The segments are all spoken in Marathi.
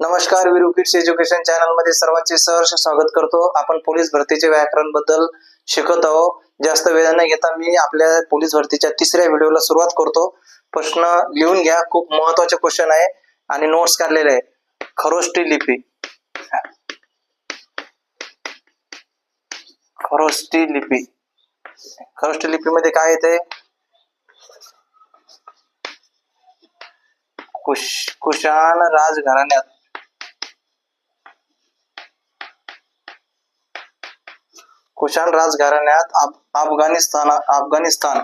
नमस्कार वीरू किड्स एज्युकेशन चॅनलमध्ये सर्वांचे सहर्ष स्वागत करतो. आपण पोलीस भरतीचे व्याकरणबद्दल शिकत आहोत. जास्त वेळ न घेता मी आपल्या पोलीस भरतीच्या तिसऱ्या व्हिडिओला सुरुवात करतो. प्रश्न लिहून घ्या. खूप महत्त्वाचे क्वेश्चन आहे आणि नोट्स काढलेले आहे. खरोष्टी लिपी. खरोष्टी लिपी. खरोष्टी लिपीमध्ये काय येते? कुश कुशाण राजघराण्यात. कुशाण राजघराण्यात अफ- अफगाणिस्तान अफगाणिस्तान.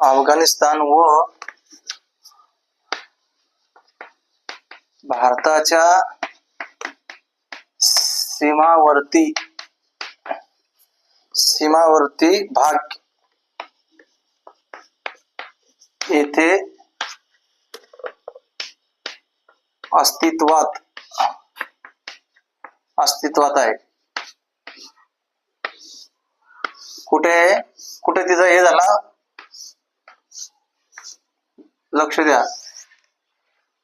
अफगाणिस्तान व भारताच्या सीमावर्ती सीमावर्ती भाग येथे अस्तित्वात. अस्तित्वात आहे. कुठे कुठे तिचा हे झाला? लक्ष द्या.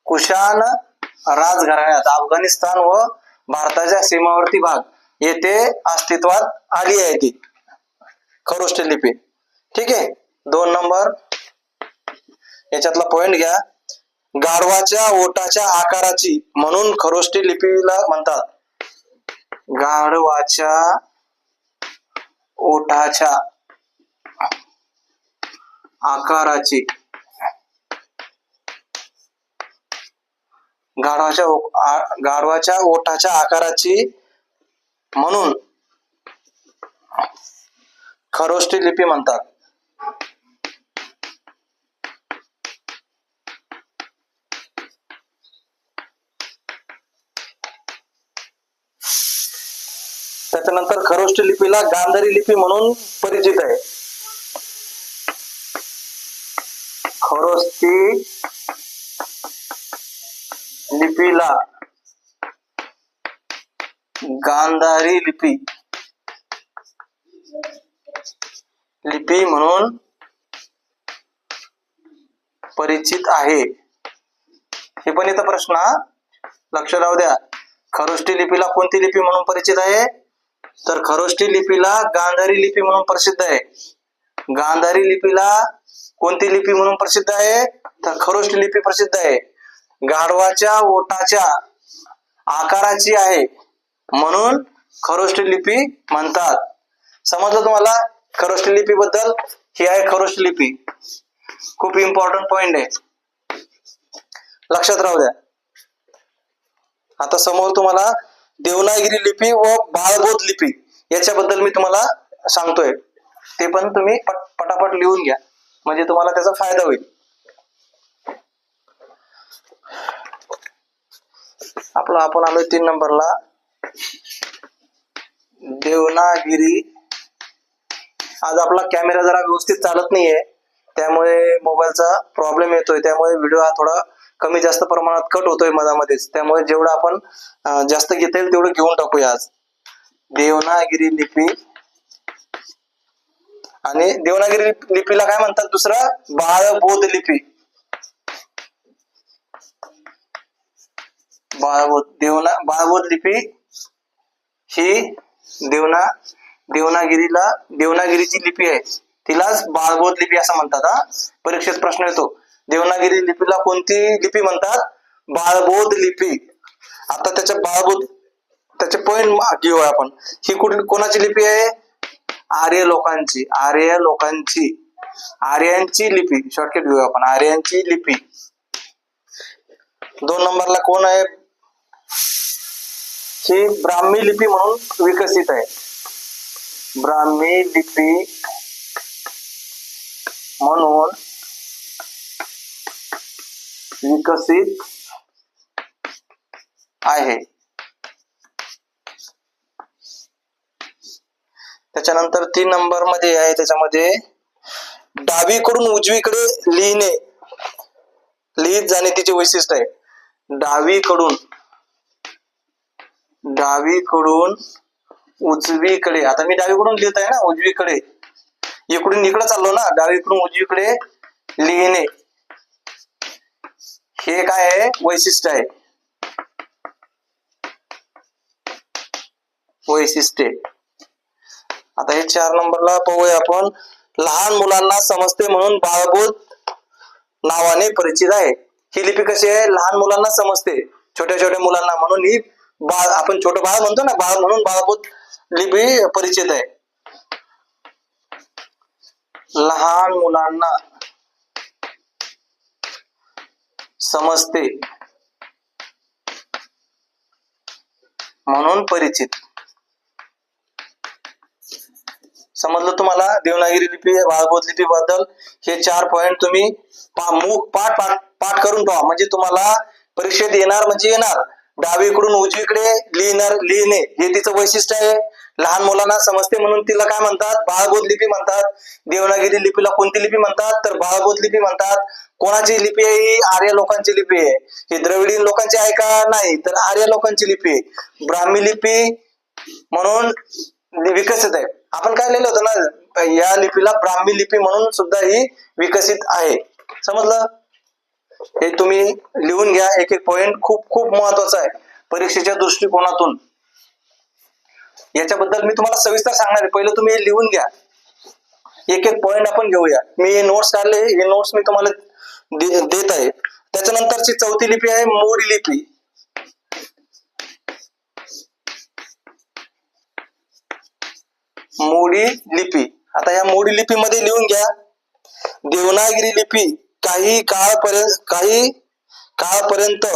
कुशाण राजघराण्यात अफगाणिस्तान व भारताच्या सीमावर्ती भाग. येथे अस्तित्वात आली आहे ती. खरोष्टी लिपी. ठीक आहे? दोन नंबर. याच्यातला पॉइंट घ्या. गाढवाच्या ओटाच्या आकाराची म्हणून खरोष्टी लिपीला म्हणतात. गाढवाच्या ओठाच्या आकाराची. गाढवाच्या गाढवाच्या ओठाच्या आकाराची म्हणून खरोष्टी लिपी म्हणतात. त्याच्यानंतर खरोष्टी लिपीला गांधारी लिपी म्हणून परिचित आहे. खरोष्टी लिपीला गांधारी लिपी. लिपी म्हणून परिचित आहे. हे पण इथं प्रश्न लक्ष राहू द्या. खरोष्टी लिपीला कोणती लिपी म्हणून परिचित आहे? तर खरोष्टी लिपीला गांधारी लिपी म्हणून प्रसिद्ध आहे. गांधारी लिपीला कोणती लिपी म्हणून प्रसिद्ध आहे? तर खरोष्टी लिपी प्रसिद्ध आहे. गाढवाच्या ओटाच्या आकाराची आहे. म्हणून खरोष्टी लिपी म्हणतात. समजलं तुम्हाला? खरोष्टी लिपी बद्दल ही आहे खरोष्टी लिपी. खूप इम्पॉर्टंट पॉइंट आहे. लक्षात राहू द्या. आता समोर तुम्हाला देवनागिरी लिपी व बाळबोध लिपी याच्याबद्दल मी तुम्हाला सांगतोय. ते पण तुम्ही पटापट लिहून घ्या. म्हणजे तुम्हाला त्याचा फायदा होईल. आपलं आपण आलोय तीन नंबरला. देवनागिरी. आज आपला कॅमेरा जरा व्यवस्थित चालत नाहीये. त्यामुळे मोबाईलचा प्रॉब्लेम येतोय. त्यामुळे व्हिडिओ हा थोडा कमी जास्त प्रमाणात कट होतोय मधामध्येच. त्यामुळे जेवढं आपण जास्त घेता येईल तेवढं घेऊन टाकूया आज. देवनागिरी लिपी. आणि देवनागिरी लिपीला काय म्हणतात दुसरं? बाळबोध लिपी. बाळबोध देवना बाळबोध लिपी ही देवना देवनागिरीला देवनागिरीची लिपी आहे. तिलाच बाळबोध लिपी असं म्हणतात हा. परीक्षेत प्रश्न येतो. देवनागिरी लिपीला कोणती लिपी म्हणतात? बाळबोध लिपी. आता त्याच्या बाळबोध त्याचे पॉइंट घेऊ आपण. ही कुठली कोणाची लिपी आहे? आर्य लोकांची आर्य लोकांची. आर्यांची लिपी. शॉर्टकट घेऊ आपण. आर्यांची लिपी. दोन नंबरला कोण आहे? ही ब्राह्मी लिपी म्हणून विकसित आहे. ब्राह्मी लिपी म्हणून विकसित आहे? त्याच्यानंतर तीन नंबरमध्ये आहे त्याच्यामध्ये डावीकडून उजवीकडे लिहिणे. लिहित जाणे तिचे वैशिष्ट्य आहे. डावीकडून डावीकडून उजवीकडे. आता मी डावीकडून लिहित आहे ना उजवीकडे. इकडून इकडे चाललो ना डावीकडून उजवीकडे लिहिणे. हे काय आहे? वैशिष्ट्य आहे. वैशिष्ट्ये. आता हे चार नंबरला पाहूया आपण. लहान मुलांना समजते म्हणून बाळबोध नावाने परिचित आहे. ही लिपी कशी आहे? लहान मुलांना समजते. छोट्या छोट्या मुलांना म्हणून ही बाळ आपण छोटं बाळ म्हणतो ना बाळ म्हणून बाळबोध लिपी परिचित आहे. लहान मुलांना समजते. म्हणून परिचित. समजलं तुम्हाला? देवनागिरी लिपी भागवत लिपी बद्दल हे चार पॉइंट तुम्ही पा- पाठ पाठ पाठ करून ठेवा. म्हणजे तुम्हाला परीक्षेत येणार म्हणजे येणार. डावीकडून उजवीकडे लिहिणार लिहिणे. हे तिचं वैशिष्ट्य आहे. लहान मुलांना समजते म्हणून तिला काय म्हणतात? बाळबोध लिपी म्हणतात. देवनागिरी लिपीला कोणती लिपी म्हणतात? तर बाळबोध लिपी म्हणतात. कोणाची लिपी आहे ही? आर्य लोकांची लिपी आहे. ही द्रविडीन लोकांची आहे का? नाही. तर आर्य लोकांची लिपी आहे. ब्राह्मी लिपी म्हणून विकसित आहे. आपण काय लिहिलं होतं ना? या लिपीला ब्राह्मी लिपी म्हणून सुद्धा ही विकसित आहे. समजलं? हे तुम्ही लिहून घ्या. एक एक पॉइंट खूप खूप महत्त्वाचा आहे. परीक्षेच्या दृष्टिकोनातून. याच्याबद्दल मी तुम्हाला सविस्तर सांगणार आहे. पहिलं तुम्ही हे लिहून घ्या. एक एक पॉइंट आपण घेऊया. मी हे नोट्स काढले हे नोट्स मी तुम्हाला देत आहे. त्याच्यानंतरची चौथी लिपी आहे मोडी लिपी. मोडी लिपी. आता या मोडी लिपीमध्ये लिहून घ्या. देवनागिरी लिपी काही काळपर्यंत काही काळपर्यंत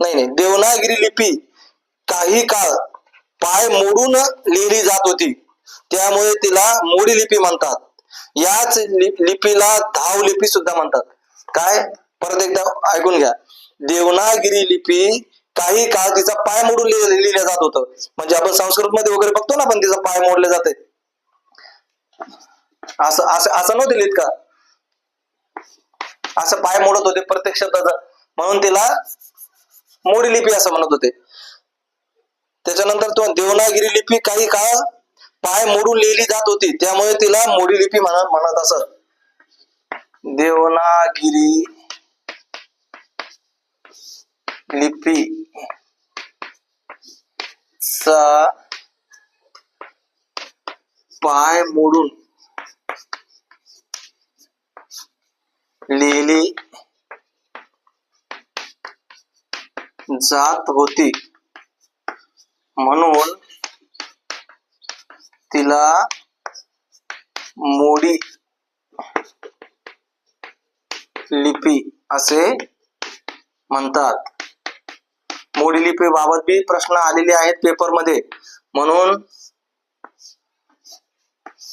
नाही नाही. देवनागिरी लिपी काही काळ पाय मोडून लिहिली जात होती. त्यामुळे तिला मोडी लिपी म्हणतात. याच लिपीला धाव लिपी सुद्धा म्हणतात. काय? परत एकदा ऐकून घ्या. देवनागिरी लिपी काही काळ तिचा पाय मोडून लिहिलं लिहिलं जात होतं. म्हणजे आपण संस्कृत मध्ये वगैरे बघतो ना पण तिचा पाय मोडले जाते. असं असं असं नव्हते लिहित का? असं पाय मोडत होते प्रत्येक शब्दाचा. म्हणून तिला मोडी लिपी असं म्हणत होते. त्याच्यानंतर तो देवनागिरी लिपी काही काळ पाय मोडून लिहिली जात होती. त्यामुळे तिला मोडी लिपी म्हणत म्हणत असत. देवनागिरी लिपी चा पाय मोडून लिहिली जात होती. म्हणून तिला मोडी लिपी असे म्हणतात. मोडी लिपी बाबत बी प्रश्न आलेले आहेत पेपरमध्ये. म्हणून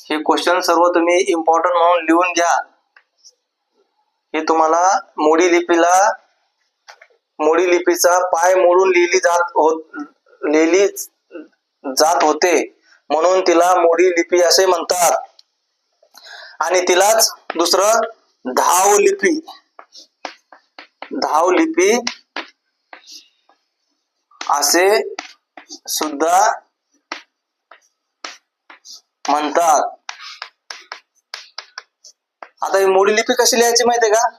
हे क्वेश्चन सर्व तुम्ही इम्पॉर्टंट म्हणून लिहून घ्या. हे तुम्हाला मोडी लिपीला मोडी लिपीचा पाय मोडून लिहिली जात होत लिहिली जात होते. म्हणून तिला मोडी लिपी असे म्हणतात. आणि तिलाच दुसरं धाव लिपी. धाव लिपी असे सुद्धा म्हणतात. आता ही मोडी लिपी कशी लिहायची माहितीये का?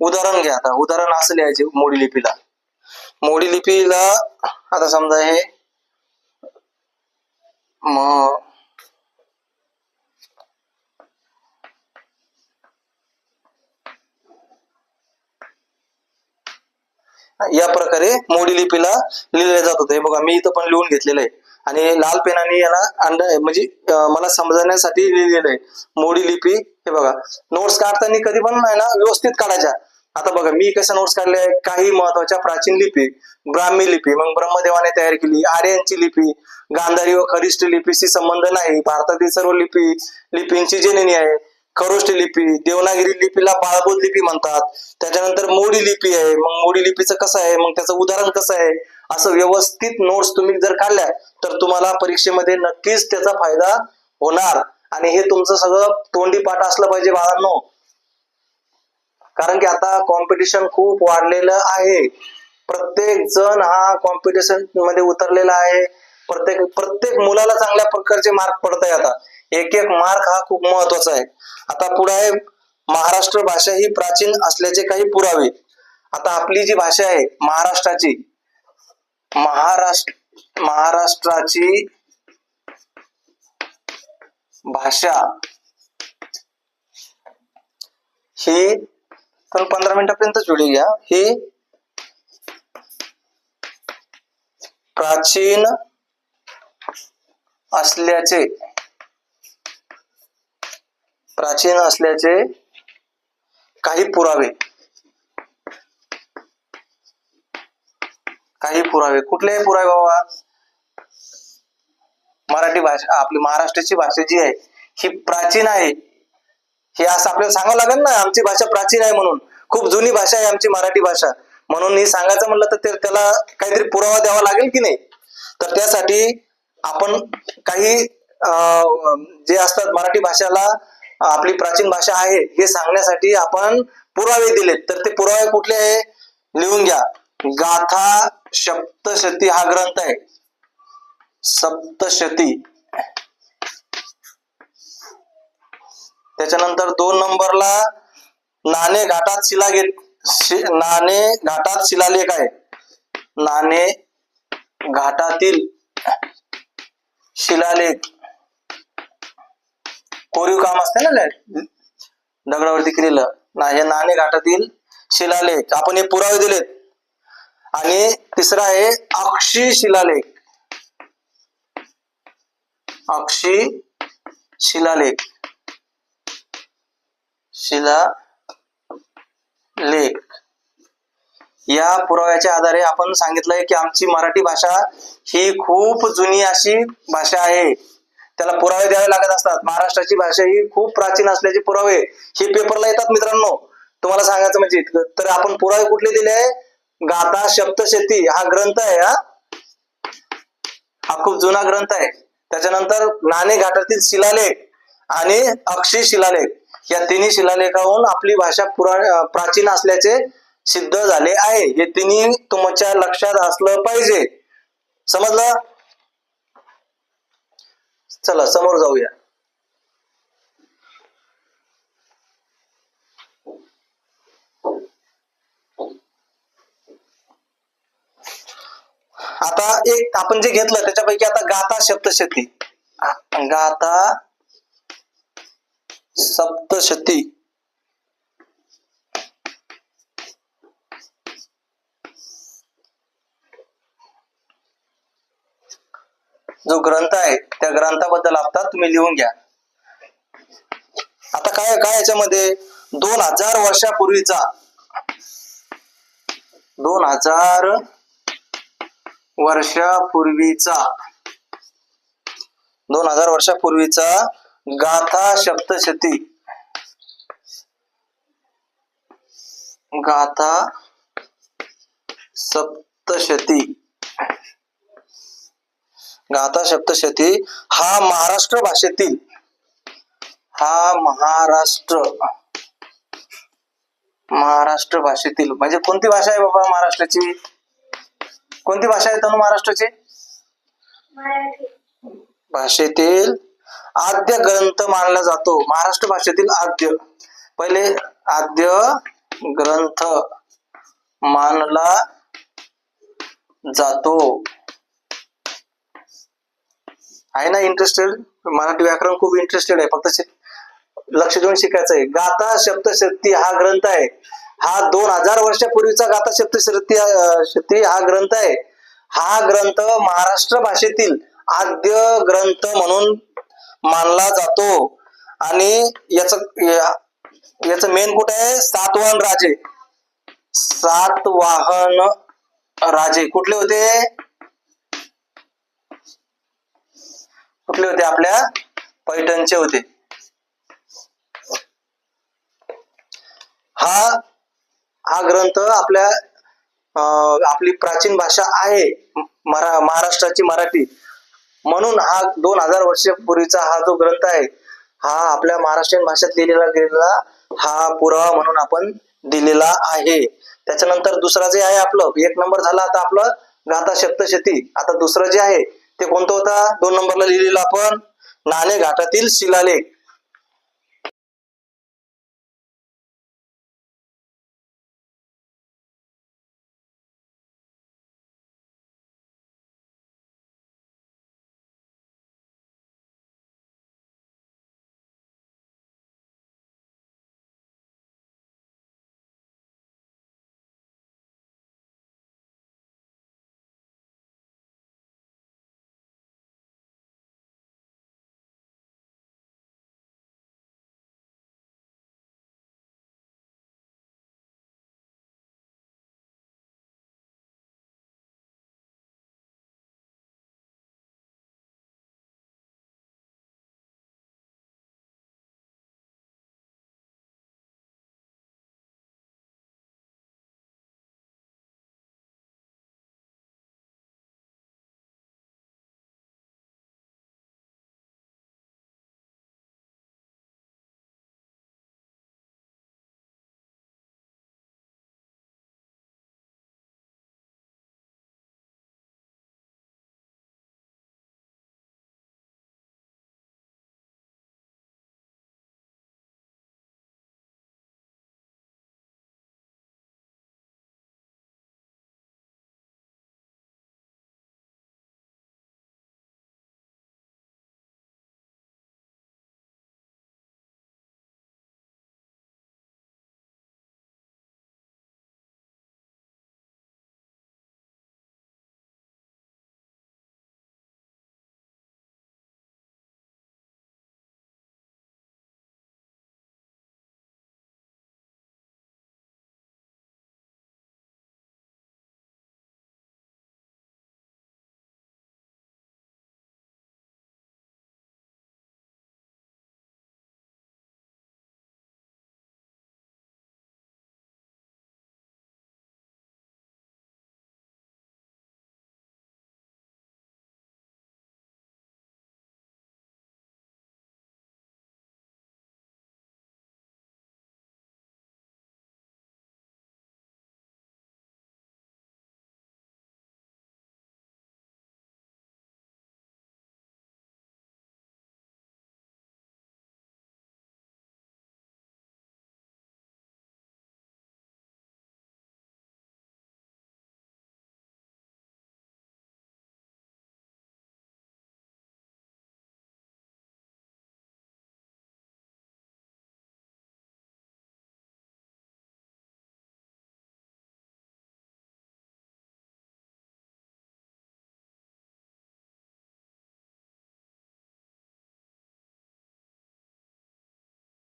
उदाहरण घ्या आता. उदाहरण असं लिहायचे मोडी लिपीला. मोडी लिपीला आता समजा हे म या प्रकारे मोडी लिपीला लिहिलं जात होतं. हे बघा मी इथं पण लिहून घेतलेलं आहे. आणि लाल पेनाने याला अंड म्हणजे मला समजण्यासाठी लिहिलेलं आहे. मोडी लिपी हे बघा. नोट्स काढताना कधी पण ना व्यवस्थित काढायच्या. आता बघा मी कसं नोट्स काढले काही महत्त्वाच्या प्राचीन लिपी ब्राह्मी लिपी मग ब्रह्मदेवाने तयार केली. आर्यांची लिपी गांधारी व खरिष्ठ लिपीशी संबंध नाही. भारतातील सर्व लिपी लिपींची जननी आहे. खरोष्टी लिपी देवनागिरी लिपीला बाळबोध लिपी म्हणतात. त्याच्यानंतर मोडी लिपी आहे. मग मोडी लिपीचं कसं आहे? मग त्याचं उदाहरण कसं आहे? असं व्यवस्थित नोट्स तुम्ही जर काढल्या तर तुम्हाला परीक्षेमध्ये नक्कीच त्याचा फायदा होणार. आणि हे तुमचं सगळं तोंडी पाठ असलं पाहिजे बाळांनो. कारण की आता कॉम्पिटिशन खूप वाढलेलं आहे. प्रत्येक जण हा कॉम्पिटिशनमध्ये उतरलेला आहे. प्रत्येक प्रत्येक मुलाला चांगल्या प्रकारचे मार्क पडत आहे आता. एक एक मार्क हा खूप महत्त्वाचा आहे. आता पुढे आहे महाराष्ट्र भाषा ही प्राचीन असल्याचे काही पुरावे. आता आपली जी भाषा आहे महाराष्ट्राची महाराष्ट्र महाराष्ट्राची भाषा ही तर पंधरा मिनिटापर्यंत जुळी घ्या ही प्राचीन असल्याचे प्राचीन असल्याचे काही पुरावे. काही पुरावे. कुठलेही पुरावे बाबा. मराठी भाषा आपली महाराष्ट्राची भाषा जी आहे ही प्राचीन आहे. हे असं आपल्याला सांगावं लागेल ना आमची भाषा प्राचीन आहे म्हणून. खूप जुनी भाषा आहे आमची मराठी भाषा. म्हणून हे सांगायचं म्हणलं तर ते- त्याला काहीतरी पुरावा द्यावा लागेल की नाही? तर त्यासाठी आपण काही अं, जे असतात मराठी भाषेला आपली प्राचीन भाषा आहे हे सांगण्यासाठी आपण पुरावे दिलेत. तर ते पुरावे कुठले आहे? लिहून घ्या. गाथा सप्तशती हा ग्रंथ आहे. सप्तशती. त्याच्यानंतर दोन नंबरला नाणे घाटात शिला नाणे घाटात शिलालेख आहे. नाणे घाटातील शिलालेख. कोरीव काम असते ना दगडावरती केलेलं. ना हे नाणे घाटातील शिलालेख. आपण हे पुरावे दिलेत. आणि तिसरा आहे अक्षी शिलालेख. अक्षी शिलालेख. शिला लेख. या पुराव्याच्या आधारे आपण सांगितलंय की आमची मराठी भाषा ही खूप जुनी अशी भाषा आहे. त्याला पुरावे द्यावे लागत असतात. महाराष्ट्राची भाषा ही खूप प्राचीन असल्याचे पुरावे हे पेपरला येतात मित्रांनो. तुम्हाला सांगायचं म्हणजे तर आपण पुरावे कुठले दिले आहे? गाथा शब्दशेती हा ग्रंथ आहे हा? हा खूप जुना ग्रंथ आहे. त्याच्यानंतर नाणे घाटातील शिलालेख आणि अक्षी शिलालेख. या तिन्ही शिलालेखाहून आपली भाषा पुरा प्राचीन असल्याचे सिद्ध झाले आहे. हे तिन्ही तुमच्या लक्षात असलं पाहिजे. समजलं? चला समोर जाऊया. आता एक आपण जे घेतलं त्याच्यापैकी आता गाथा सप्तशती गाता सप्तशती. जो ग्रंथ आहे त्या ग्रंथाबद्दल आता तुम्ही लिहून घ्या. आता काय काय याच्यामध्ये? दोन हजार वर्षापूर्वीचा. दोन हजार वर्षापूर्वीचा. दोन हजार वर्षापूर्वीचा गाथा सप्तशती गाथा सप्तशती गाथा सप्तशती हा महाराष्ट्र भाषेतील हा महाराष्ट्र महाराष्ट्र भाषेतील. म्हणजे कोणती भाषा आहे बाबा महाराष्ट्राची? कोणती भाषा आहे तनु महाराष्ट्राची? भाषेतील आद्य ग्रंथ मानला जातो. महाराष्ट्र भाषेतील आद्य. पहिले आद्य ग्रंथ मानला जातो. आहे ना इंटरेस्टेड मराठी व्याकरण खूप इंटरेस्टेड आहे. फक्त लक्ष देऊन शिकायचं आहे. गाथा शब्दशक्ती हा ग्रंथ आहे. हा दोन हजार वर्षापूर्वीचा गाथा शब्दशक्ती शक्ती हा ग्रंथ आहे. हा ग्रंथ महाराष्ट्र भाषेतील आद्य ग्रंथ म्हणून मानला जातो. आणि याच याच मेन कुठे आहे? सातवाहन राजे. सातवाहन राजे. कुठले होते? कुठले होते आपल्या? पैठणचे होते. हा हा ग्रंथ आपल्या आपली प्राचीन भाषा आहे. मरा महाराष्ट्राची मराठी. म्हणून हा दोन हजार वर्षापूर्वीचा हा जो ग्रंथ आहे हा आपल्या महाराष्ट्रीयन भाषेत लिहिलेला गेलेला हा पुरावा म्हणून आपण दिलेला आहे. त्याच्यानंतर दुसरा जे आहे आपलं एक नंबर झाला आता आपलं गाथा सप्तशती आता दुसरं जे आहे ते कोणतं होता? दोन नंबरला लिहिलेलं आपण नाणे घाटातील शिलालेख.